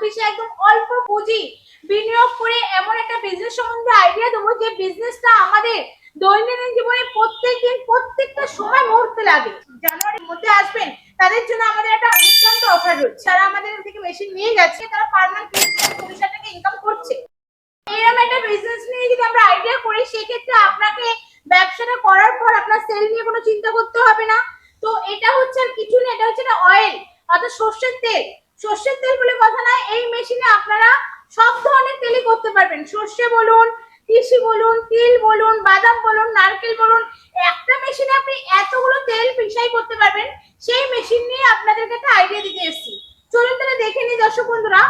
পিসে একদম অল্প পুঁজি বিনিয়োগ করে এমন একটা বিজনেস সম্বন্ধে আইডিয়া দেবো যে বিজনেসটা আমাদের দৈনন্দিন জীবনে প্রত্যেকদিন, প্রত্যেকটা সময় মুহূর্তে লাগে। জানুয়ারির মধ্যে আসবেন, তাদের জন্য আমাদের একটা দুর্দান্ত অফার রয়েছে। যারা আমাদের থেকে মেশিন নিয়ে যাচ্ছে, তারা পার্মানেন্ট ইনকাম করছে। এরকম একটা বিজনেস নিয়ে যদি আমরা আইডিয়া করি, সেক্ষেত্রে আপনাকে ব্যবসাটা করার পর আপনার সেল নিয়ে কোনো চিন্তা করতে হবে না। তো এটা হচ্ছে আর কিছু না, এটা হচ্ছে না অয়েল অর্থাৎ সর্ষের তেল। সর্ষের তেল বলে কথা নয় এই মেশিনে আপনারা সব ধরনের তেলই করতে পারবেন। সর্ষে বলুন তিসি বলুন তিল বলুন বাদাম বলুন নারকেল বলুন একটা মেশিনে আপনি এতগুলো তেল পিসাই করতে পারবেন সেই মেশিন নিয়ে আপনাদেরকে একটা আইডিয়া দিতে এসেছি। চলুন তাহলে দেখে নিই দর্শক বন্ধুরা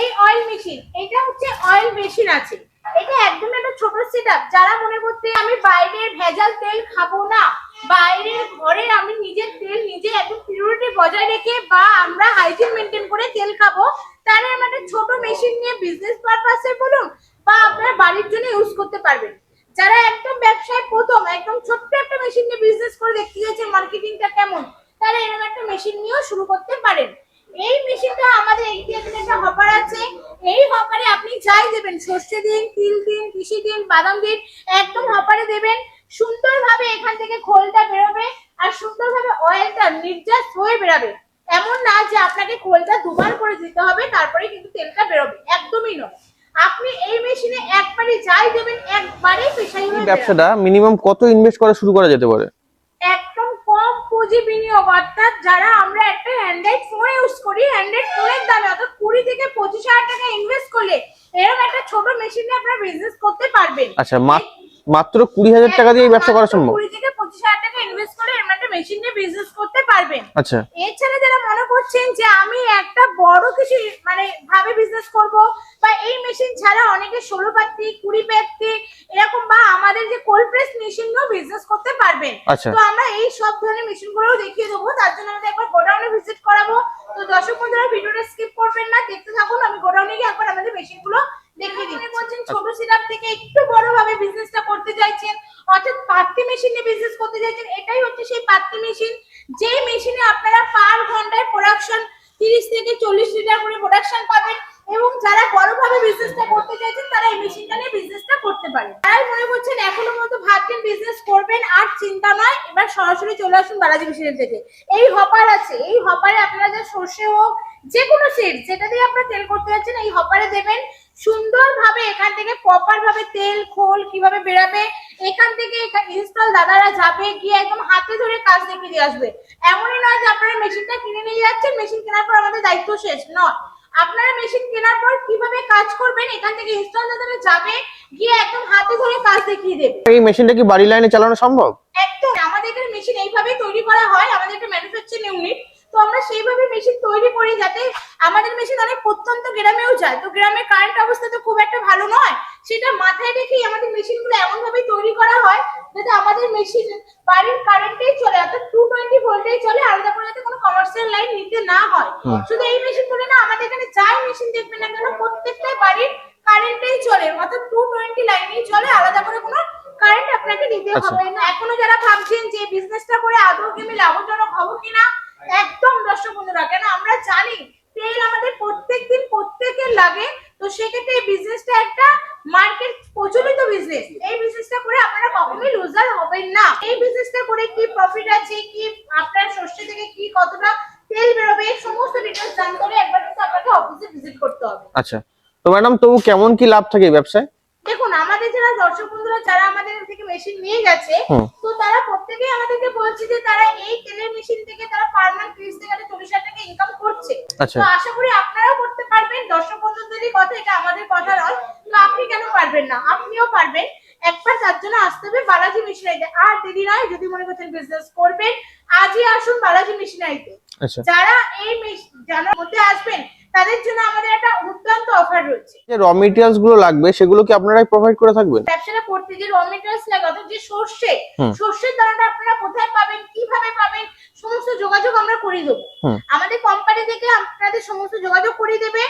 এই অয়েল মেশিন এটা হচ্ছে অয়েল মেশিন আছে। এটা একদম একটা ছোট সেটআপ যারা মনে করতে আমি বাইরের ভেজাল তেল খাব না বাইরের ঘরে আমি নিজের তেল নিজে একদম পিউরিটি বজায় রেখে বা আমরা হাইজিন মেনটেন করে তেল খাব, তাহলে আমরা একটা ছোট মেশিন নিয়ে বিজনেস পারপাসে বলুন বা আপনারা বাড়ির জন্য ইউজ করতে পারবেন। যারা একদম ব্যবসায় প্রথম, একদম ছোট্ট একটা মেশিন নিয়ে বিজনেস করে দেখতে চাইছেন মার্কেটিংটা কেমন তারা এরকম একটা মেশিন নিয়েও শুরু করতে পারেন। এই মেশিনটা আমাদের এখানে একটা হপার আছে। এই হপারে আপনি যাই দেবেন, সর্ষে দিন, তিল দিন তিসি দিন, বাদাম দিন, একদম হপারে দেবেন। সুন্দরভাবে এখান থেকে খোলটা বেরোবে আর সুন্দরভাবে অয়েলটা নির্যাস হয়ে বেরোবে। এমন না যে আপনাকে খোলটা দুবার করে দিতে হবে তারপরে কিন্তু তেলটা বেরোবে। একদমই নয়। আপনি এই মেশিনে একবারে যাই দেবেন একবারে পেশাই হয়ে। ব্যবসাটা মিনিমাম কত ইনভেস্ট করা শুরু করা যেতে পারে? একদম কম পুঁজি বিনিয়োগ অর্থাৎ যারা আমরা একটা অ্যান্ড্রয়েড ফোন ইউজ করি অ্যান্ড্রয়েড ফোনের দামে অর্থাৎ কুড়ি থেকে পঁচিশ হাজার টাকা ইনভেস্ট করলে এরকম একটা ছোট মেশিনে আপনারা বিজনেস করতে পারবেন। আচ্ছা মা- মাত্র কুড়ি হাজার টাকা দিয়ে ব্যবসা করা সম্ভব? আচ্ছা। এছাড়া যারা মনে করছেন যে আমি একটা বড় কিছু মানে ভাবে বিজনেস করব বা এই মেশিন ছাড়া অনেকে ষোলো পাত্তি কুড়ি পাত্তি এরকম বা আমাদের যে কোল্ড প্রেস মেশিন নিয়েও বিজনেস করতে পারবেন। আচ্ছা। তো আমরা এই সব ধরনের মেশিন গুলোও দেখিয়ে দেবো তার জন্য আমাদের একবার গোডাউনে ভিজিট করাবো। তো দর্শক বন্ধুরা ভিডিওটা স্কিপ করবেন না দেখতে থাকুন আমি গোডাউনে গিয়ে একবার আমাদের মেশিনগুলো দেখিয়ে দিই বলছেন ছোট সিরাপ থেকে একটু বড় ভাবে বিজনেসটা করতে চাইছেন, অর্থাৎ পাত্তি মেশিন নিয়ে বিজনেস করতে চাইছেন, এটাই হচ্ছে সেই পাত্তি মেশিন যে মেশিনে আপনারা পার ঘন্টায় প্রোডাকশন তিরিশ থেকে চল্লিশ লিটার করে প্রোডাকশন পাবেন এবং যারা বড়ভাবে বিজনেসটা করতে চাইছেন, তারা এই মেশিনটা নিয়ে বিজনেসটা করতে পারেন। তারাই মনে করছেন এখনও মতো ভাবছেন বিজনেস করবেন, আর চিন্তা নয়, এবার সরাসরি চলে আসুন বালাজি মেশিনের থেকে এই হপার আছে, এই হপারে আপনারা যে সর্ষে হোক যে কোনো সিড যেটা দিয়ে আপনারা তেল করতে যাচ্ছেন, এই হপারে দেবেন সুন্দরভাবে এখান থেকে প্রপার ভাবে তেল খোল কীভাবে বেরাবে এখান থেকে ইনস্টল দাদারা যাবে গিয়ে একদম হাতে ধরে কাজ দেখিয়ে দিয়ে আসবে। এমনই নয় যে আপনারা মেশিনটা কিনে নিয়ে যাচ্ছেন মেশিন কেনার পর আমাদের দায়িত্ব শেষ নয়। আপনারা মেশিন কেনার পর কীভাবে কাজ করবেন এখান থেকে ইনস্টল দাদারা যাবে গিয়ে একদম হাতে ধরে কাজ দেখিয়ে দেবে। এই মেশিনটা কি বাড়ি লাইনে চালানো সম্ভব? একদম। আমাদের এখানে মেশিন এইভাবে তৈরি করা হয় আমাদের একটা ম্যানুফ্যাকচারিং ইউনিট তো আমরা সেইভাবে মেশিন তৈরি করি যাতে আমাদের মেশিন অনেক প্রত্যন্ত গ্রামেও যায়। তো গ্রামের কারেন্ট অবস্থা তো খুব একটা ভালো নয়। সেটা মাথায় রেখেই আমাদের মেশিনগুলো এমন ভাবে তৈরি করা হয় যাতে আমাদের মেশিন বাড়ির কারেন্টেই চলে অর্থাৎ টু টোয়েন্টি ভোল্টেই চলে আলাদা করে যাতে কোনো কমার্শিয়াল লাইন নিতে না হয়। শুধু এই মেশিন মেশিনগুলো না আমাদের এখানে যাই মেশিন দেখবেন না কেন প্রত্যেকটা বাড়ির কারেন্টেই চলে অর্থাৎ টু টোয়েন্টি লাইনেই চলে আলাদা করে কোনো কারেন্ট আপনাকে দিতে আচ্ছা। হবে না। এখনও যারা ভাবছেন যে বিজনেসটা করে আদৌ কি আমি লাভজনক হব কিনা একদম দর্শক বন্ধুরা কেন? আমরা জানি তেল আমাদের প্রত্যেকদিন প্রত্যেকের লাগে। তো সেক্ষেত্রে এই বিজনেসটা একটা মার্কেট প্রচলিত বিজনেস এই বিজনেসটা করে আপনারা কখনোই লুজার হবেন না। এই বিজনেসটা করে কি প্রফিট আছে কি আপনার শস্য থেকে কি কতটা তেল বেরোবে এই সমস্ত ডিটেলস জানতে হলে একবার কিন্তু আপনাকে অফিসে ভিজিট করতে হবে। আচ্ছা। তো ম্যাডাম তবু কেমন কি লাভ থাকে এই ব্যবসায়? দেখুন আমাদের যারা দর্শক বন্ধুরা যারা মেশিন নিয়ে গেছে তো তারা প্রত্যেকেই আমাদেরকে বলছে যে তারা এই তেলের মেশিন থেকে তারা পার্মানেন্ট ত্রিশ থেকে চল্লিশ হাজার টাকা ইনকাম করছে। আচ্ছা। তো আশা করি আপনারাও করতে পারবেন দর্শক বন্ধুদেরই কথা এটা আমাদের কথা নয়। তো আপনি কেন পারবেন না? আপনিও পারবেন। একবার তার জন্য আসতে হবে বালাজি মেশিনারিতে আর দেরি নয় যদি মনে করছেন বিজনেস করবেন আজই আসুন বালাজি মেশিনারিতে আচ্ছা। যারা এই মেশ- জানার মধ্যে আসবেন তাদের জন্য আমাদের একটা দুর্দান্ত অফার রয়েছে। যে র মেটেরিয়ালসগুলো লাগবে সেগুলো কি আপনারাই প্রোভাইড করে থাকবেন? ব্যবসাটা করতে যে র মেটেরিয়ালস লাগে অর্থাৎ যে সর্ষে সর্ষের দানাটা আপনারা কোথায় পাবেন কীভাবে পাবেন সমস্ত যোগাযোগ আমরা করে দেবো। আমাদের কোম্পানি থেকে আপনাদের সমস্ত যোগাযোগ করে দেবে।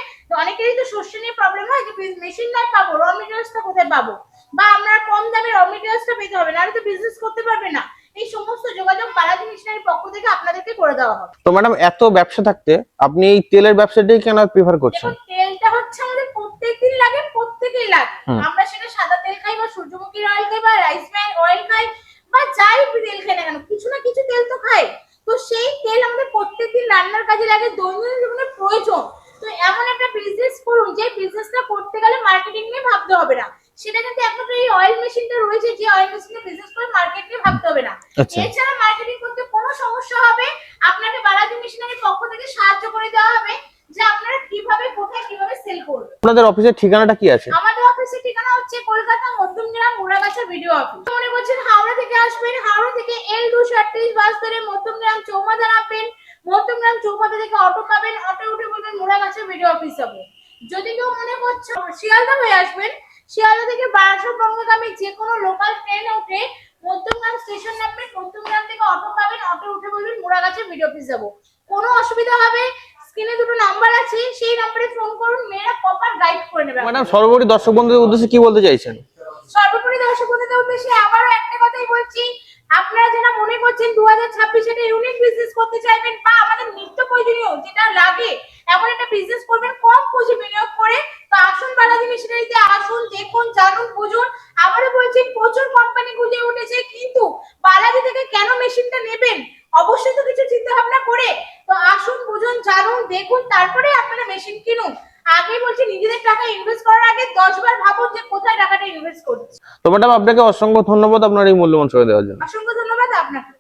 অনেকেরই তো সর্ষে নিয়ে প্রবলেম হয় যে মেশিন নাই পাবো র মেটেরিয়ালসটা কোথায় পাবো? বা আমরা কম দামে র মেটেরিয়ালসটা পেতে হবে নাহলে তো বিজনেস করতে পারবে না। এই সমস্ত যোগাযোগ বালাজি মিশনারির পক্ষ থেকে আপনাদেরকে করে দেওয়া হবে। তো ম্যাডাম এত ব্যবসা থাকতে আপনি এই তেলের ব্যবসাটাই কেন প্রিফার করছেন? তেলটা হচ্ছে আমাদের প্রত্যেকদিন লাগে প্রত্যেকেই লাগে। আমরা সেটা সাদা তেল খাই বা সূর্যমুখীর অয়েল খাই বা রাইস ব্র্যান্ড অয়েল খাই বা যাই তেল খাই না কেন কিছু না কিছু তেল তো খাই। তো সেই তেল আমাদের প্রত্যেকদিন রান্নার কাজে লাগে দৈনন্দিন জীবনে প্রয়োজন। তো এমন একটা বিজনেস করুন যে বিজনেসটা করতে গেলে মার্কেটিং নিয়ে ভাবতে হবে না। সেটা কিন্তু একমাত্র এই অয়েল মেশিনটা রয়েছে যে অয়েল মেশিনে বিজনেস করে মার্কেট নিয়ে ভাবতে হবে না। আচ্ছা। এছাড়া মার্কেটিং করতে কোনো সমস্যা হবে আপনাকে বালাজি মেশিনারির পক্ষ থেকে সাহায্য করে দেওয়া হবে যে আপনারা কীভাবে কোথায় কীভাবে সেল করবেন। আপনাদের অফিসের ঠিকানাটা কি আছে? আমাদের অফিসের ঠিকানা হচ্ছে কলকাতা মধ্যমগ্রাম মুরাগাছা ভিডিও অফিস মনে করছেন হাওড়া থেকে আসবেন হাওড়া থেকে এল দুশো আটত্রিশ বাস ধরে মধ্যমগ্রাম চৌমাথা নামবেন। মধ্যমগ্রাম চৌমাথা থেকে অটো পাবেন অটো উঠে বলবেন মুরাগাছা ভিডিও অফিস হবে। যদি কেউ মনে করছে শিয়ালদা হয়ে আসবেন শিয়ালদা থেকে বারাসত বঙ্গগামী যে কোনো লোকাল ট্রেন উঠে মধ্যমগ্রাম স্টেশন নামবেন মধ্যমগ্রাম থেকে অটো পাবেন অটো উঠে বলবেন মুরাগাছা ভিডিও অফিস যাব। কোনো অসুবিধা হবে? স্ক্রিনে দুটো নাম্বার আছে সেই নাম্বারে ফোন করুন মেয়েরা প্রপার গাইড করে নেবে ম্যাডাম সর্বোপরি দর্শক বন্ধুদের উদ্দেশ্যে কি বলতে চাইছেন? সর্বোপরি দর্শক বন্ধুদের উদ্দেশ্যে আবারও একটা কথাই বলছি আপনারা যারা মনে করছেন দু হাজার ছাব্বিশে একটা ইউনিক বিজনেস করতে চাইবেন বা আমাদের নিত্য প্রয়োজনীয় যেটা লাগে এমন একটা বিজনেস করবেন কম পুঁজি বিনিয়োগ করে তো আসুন বালাজি মেশিনারিতে আসুন দেখুন জানুন বুঝুন। আবারও বলছি প্রচুর কোম্পানি গুজে উঠেছে কিন্তু বালাজি থেকে কেন মেশিনটা নেবেন? অবশ্যই তো কিছু চিন্তা ভাবনা করে। তো আসুন বুঝুন জানুন দেখুন তারপরে আপনারা মেশিন কিনুন। আগে বলছি নিজেদের টাকা ইনভেস্ট করার আগে দশ বার ভাবুন যে কোথায় টাকাটা ইনভেস্ট করছি। তো ম্যাডাম আপনাকে অসংখ্য ধন্যবাদ আপনার এই মূল্যবান সময় দেওয়ার জন্য। অসংখ্য ধন্যবাদ আপনাকে।